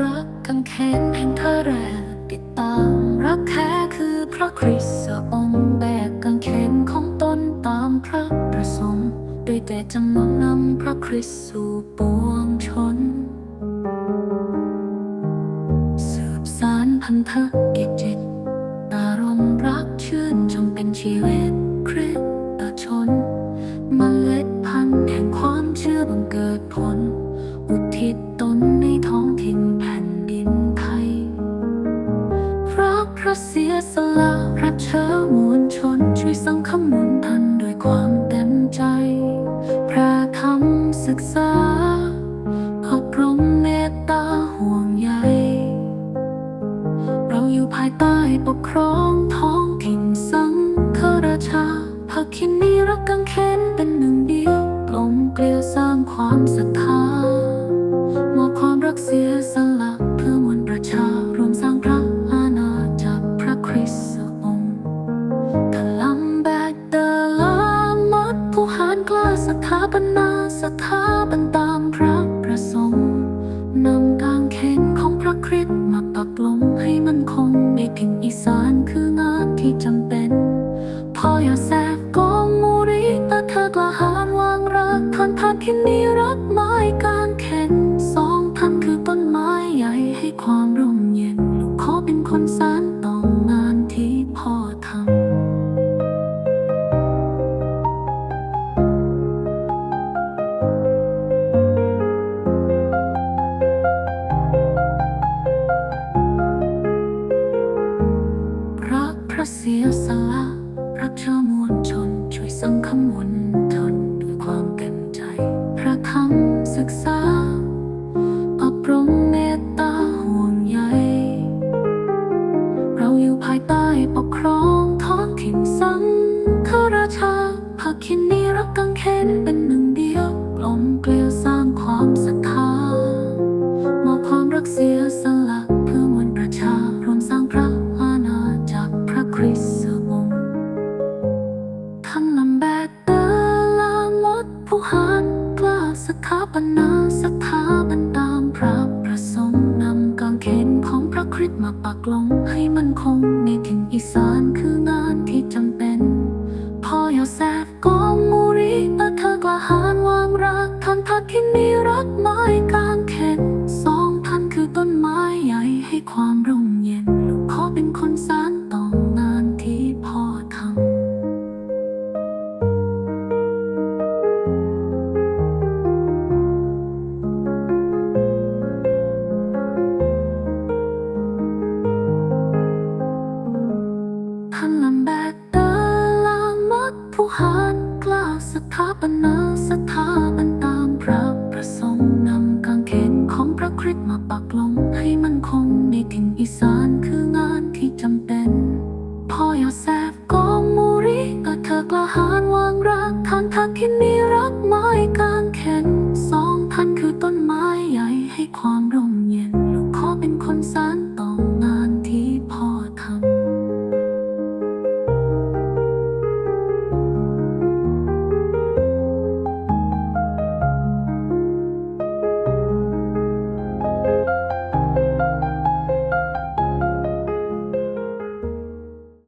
รักกังเขนแห่งเธอแรกติดตามรักแท้คือพระคริสต์องค์แบกกางเขนของตนตามพระประสงค์ด้วยแต่จำนวนนำพระคริสต์สู่ปวงชน สืบสารพันธกิจจิตอารมณ์รักชื่นชมเป็นชีวิต รักพระเสียสละรับเชิญมวลชน ช่วยสังคมมุนทันด้วยความเต็มใจ พระธรรมศึกษาอบรมเมตตาห่วงใยเราอยู่ภายใต้ปกครองท้องถิ่นสังฆราชาภาคินีรักกังเข ถาปนาสถาบันตามพระประสงค์นำกางเขนของพระคริสต์มาปักลงให้มันคงในถิ่นอีสานคืองานที่จำเป็นพ่อยาแสบกองมูริต่เธอกลาหาญวางรักท่านพัดที่นี่รักไม้กางเขนสองท่านคือต้นไม้ใหญ่ให้ความร่มเย็นลูกขอเป็นคนสาน เสียสละรักเชื่อมวลชน ช่วยสังคมมวลทนด้วยความเต็มใจ พระคำศึกษาอบรมเมตตาห่วงใยเราอยู่ภายใต้ปกครองท้องถิ่นสังฆราชาภาคินีรักกังเขนเป็นหนึ่งเดียว สถาปนาสถาบันตามพระประสงค์นำกางเขนของพระคริสต์มาปักลงให้มันคงในถิ่นอีสานคืองานที่จำเป็นพ่อยอแซฟกองมูริแต่เธอกล้าหาญวางรักทันทัดที่นี่รักไม้กางเขน สถาปนาสถาบันตามพระประสงค์นำกางเขนของพระคริสต์มาปักลงให้มันคงในถิ่นอีสานคืองานที่จำเป็นพ่อยาแซฟกองมูริก็เธอกระหานวางรักทางทางที่มีรักไม้กางเขนสองท่านคือต้นไม้ใหญ่ให้ความ